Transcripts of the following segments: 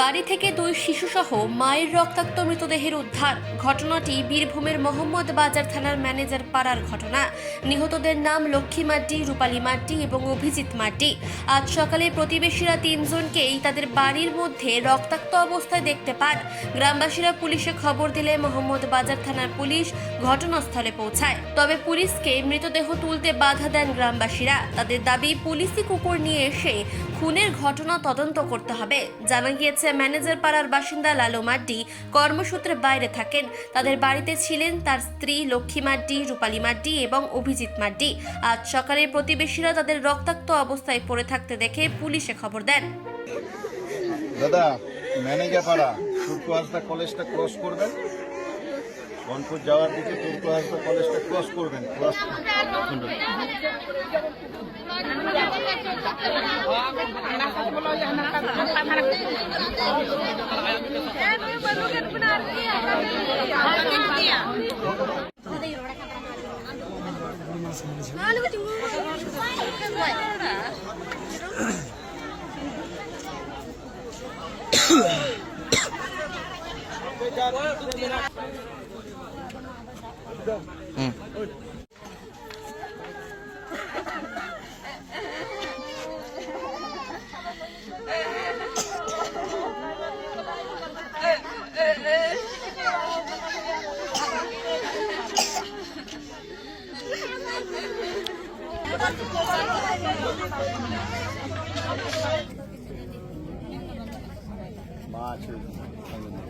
বাড়ি থেকে দুই শিশুসহ মায়ের রক্তাক্ত মৃতদেহের উদ্ধার। ঘটনাটি বীরভূমের মোহাম্মদ বাজার থানার ম্যানেজার পাড়ার ঘটনা। নিহতদের নাম লক্ষ্মী মাড্ডি রূপালী মাড্ডি এবং অভিজিৎ মাড্ডি আজ সকালে প্রতিবেশীরা তিনজনকেই তাদের বাড়ির মধ্যে রক্তাক্ত অবস্থায় দেখতে পান। গ্রামবাসীরা পুলিশে খবর দিলে মোহাম্মদ বাজার থানার পুলিশ ঘটনাস্থলে পৌঁছায়। তবে পুলিশকে মৃতদেহ তুলতে বাধা দেন গ্রামবাসীরা। তাদের দাবি, পুলিশি কুকুর নিয়ে এসে খুনের ঘটনা তদন্ত করতে হবে। জানা গিয়েছে, ম্যানেজার পাড়ার বাসিন্দা লালু মাড্ডি কর্মসূত্রে বাইরে থাকেন। তাদের বাড়িতে ছিলেন তার স্ত্রী লক্ষ্মী মাড্ডি, রূপালী মাড্ডি এবং অভিজিৎ মাড্ডি। আজ সকালে প্রতিবেশীরা তাদের রক্তাক্ত অবস্থায় পড়ে থাকতে দেখে পুলিশে খবর দেন। দাদা, ম্যানেজার পাড়া কলেজটা ক্রস করবেন? বনপুর যাওয়ার দিকে তুর্কু হাসদা কলেজটা ক্রস করবেন? ক্রস মেঝেতে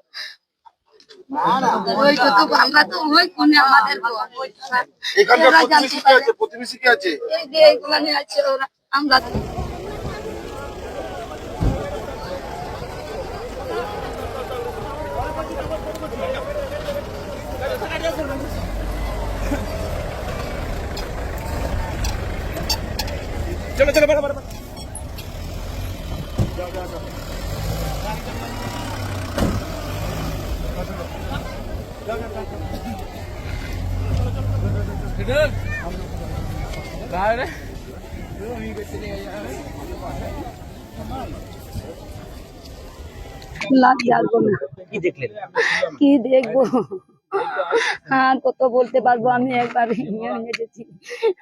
আমরা তো ওই কোনে আমাদের ঘর। এখানকার ওরা জানতে প্রতিবেশী কি পারে। আছে প্রতিবেশী কি আছে এই যে এগুলা নিয়ে আছে ওরা আমরা তো চলো চলো বাড়া বাড়া লাভ যাব না কি দেখলেন কি দেখব হ্যাঁ কত বলতে পারব, আমি একবার নিয়ে গেছি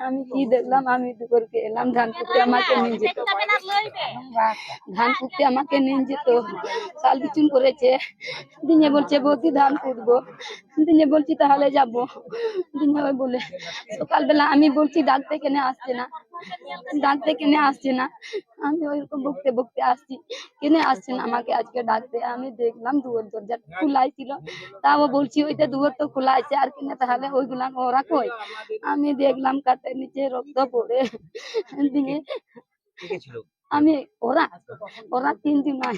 আমি কি দেখলাম? আমি দুপুরকে এলাম ধান কুটতে আমাকে নিয়ে যেত ধান কুটতে আমাকে নিয়ে যেত। সাল বিচুন করেছে। দিনে বলছে, বৌদি, ধান কুটবো দিনে বলছি, তাহলে যাব। দিনে বলে, সকালবেলা আমি বলছি ডাকতে কেনে আসছে না। ডাকতে কেনে আসছে না। আমি ওইরকম বকতে বকতে আসছি। কেনে আসছে না আমাকে আজকে ডাকতে? আমি দেখলাম দুয়ার দরজা খোলাই ছিল। তাও বলছি, ওইটা দুয়ার তো খোলা আছে, আর কিনা? তাহলে ওইগুলা ওরা কই? আমি দেখলাম কাটের নিচে রক্ত পড়ে। দিয়ে আমি ওরা ওরা তিন তিনজন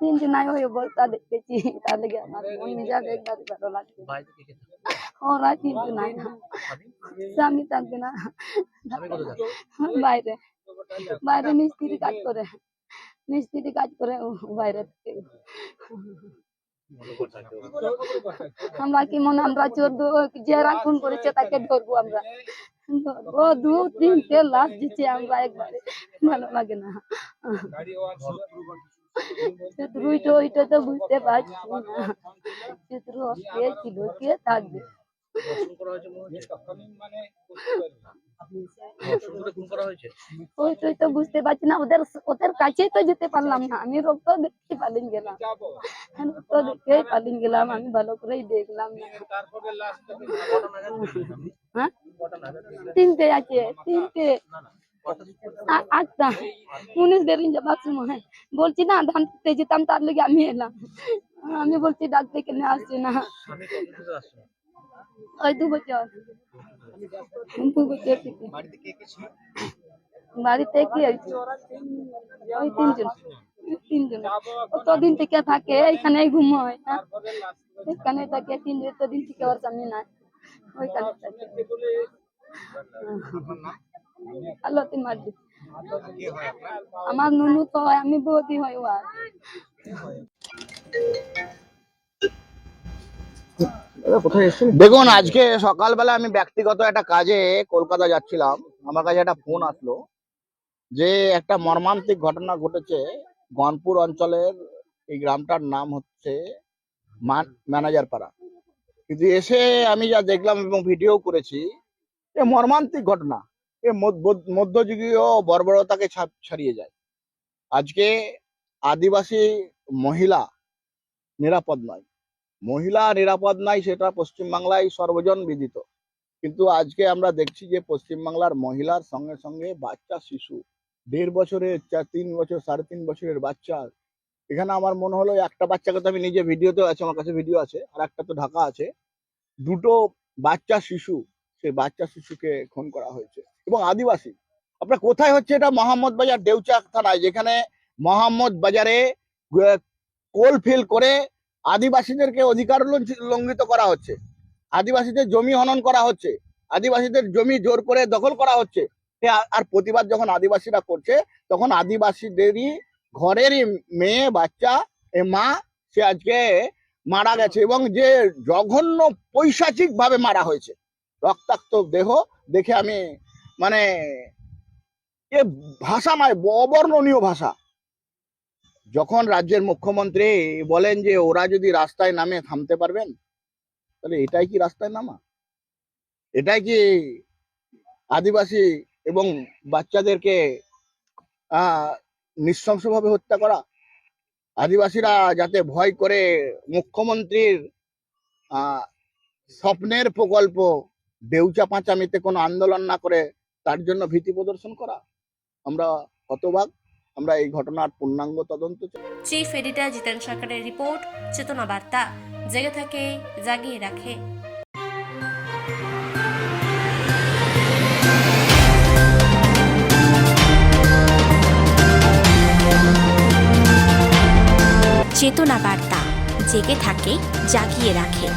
তিন দিন নাই ওই অবস্থা দেখেছি তার লেগে আমার মন মেজাজ একবার ভালো লাগছে। ওরা তিনজন নাই না স্বামী থাকবে না। বাইরে বাইরে মিস্ত্রি কাজ করে। মিস্ত্রি কাজ করে ও বাইরে থেকে। আমরা কি মনে আমরা চোর দো- যারা খুন করেছে তাকে ধরবো আমরা। ধরবো দু তিনটে লাশ দিচ্ছে আমরা একবারে। ভালো লাগে না। শত্রু ওইটা তো বুঝতে পারছি না। শত্রু কে ছিল কে থাকবে? ধর্ষণ করা হয়েছে মনে হচ্ছে ধর্ষণ করে খুন করা হয়েছে? ওইটাই তো বুঝতে পারছি না ওদের ওদের কাছেই তো যেতে পারলাম না। আমি রক্ত দেখতে পালিয়ে গেলাম। আমি রক্ত দেখতেই পালিয়ে গেলাম আমি ভালো করেই দেখলাম। না হ্যাঁ? তিনটে আছে তিনটে। আ- আটটা। উনিশ দেরিন যাবার সময় বলছি না ধান করতে যেতাম তার লেগে আমি এলাম। আমি বলছি ডাকতে কেন আসছে না। ওই দু বছর। দু বছর থেকে। বাড়িতে কে আছে ওই তিনজন। তিনজন। কতদিন থেকে থাকে এখানে ঘুমোয় হ্যাঁ? এখানে থাকে তিন দিন থেকে ওর সামনে নাই ওইখানে থাকে। আলোতে মারবে আমার নুনু তো হয় আমি বৌদি হয় দেখুন, আজকে সকালবেলা আমি ব্যক্তিগত একটা কাজে কলকাতা যাচ্ছিলাম। আমার কাছে একটা ফোন আসলো যে, একটা মর্মান্তিক ঘটনা ঘটেছে। গনপুর অঞ্চলের এই গ্রামটার নাম হচ্ছে ম্যানেজার পাড়া। কিন্তু এসে আমি যা দেখলাম এবং ভিডিও করেছি, এ মর্মান্তিক ঘটনা। এ মধ্য- মধ্যযুগীয় বর্বরতাকে ছাড়িয়ে যায়। আজকে আদিবাসী মহিলা নিরাপদ নয়। মহিলা নিরাপদ নাই, সেটা পশ্চিমবাংলায় সর্বজন বিদিত। কিন্তু আজকে আমরা দেখছি যে পশ্চিমবাংলার মহিলার সঙ্গে সঙ্গে বাচ্চা, শিশু, দেড় বছরের চার তিন বছর, সাড়ে তিন বছরের বাচ্চা। এখানে আমার মনে হলো একটা বাচ্চাকে তো আমি নিজে ভিডিওতে আছে, আমার কাছে ভিডিও আছে, আর একটা তো ঢাকা আছে। দুটো বাচ্চা, শিশু, সেই বাচ্চা, শিশুকে খুন করা হয়েছে। এবং আদিবাসী। আপনার কোথায় হচ্ছে এটা? মোহাম্মদ বাজার, দেউচা থানায়, যেখানে মোহাম্মদ বাজারে কোল ফিল করে আদিবাসীদেরকে অধিকার লঙ্ঘিত করা হচ্ছে। আদিবাসীদের জমি হনন করা হচ্ছে। আদিবাসীদের জমি জোর করে দখল করা হচ্ছে। আর প্রতিবাদ যখন আদিবাসীরা করছে, তখন আদিবাসীদেরই ঘরেরই মেয়ে, বাচ্চা, এ মা, সে আজকে মারা গেছে এবং যে জঘন্য পৈশাচিক ভাবে মারা হয়েছে। রক্তাক্ত দেহ দেখে আমি মানে এ ভাষা নয়, অবর্ণনীয় ভাষা। যখন রাজ্যের মুখ্যমন্ত্রী বলেন যে ওরা যদি রাস্তায় নামে থামতে পারবেন, তাহলে এটাই কি রাস্তায় নামা? এটাই কি আদিবাসী এবং বাচ্চাদেরকে নৃশংসভাবে হত্যা করা? আদিবাসীরা যাতে ভয় করে মুখ্যমন্ত্রীর স্বপ্নের প্রকল্প দেউচা পাঁচামিতে কোনো আন্দোলন না করে, তার জন্য ভীতি প্রদর্শন করা? আমরা হতবাক। আমরা এই ঘটনার পূর্ণাঙ্গ তদন্ত। চিফ এডিটর জিতেন সরকারের রিপোর্ট, চেতনা বার্তা। জেগে থাকে, জাগিয়ে রাখে। চেতনা বার্তা। জেগে থাকে, জাগিয়ে রাখে।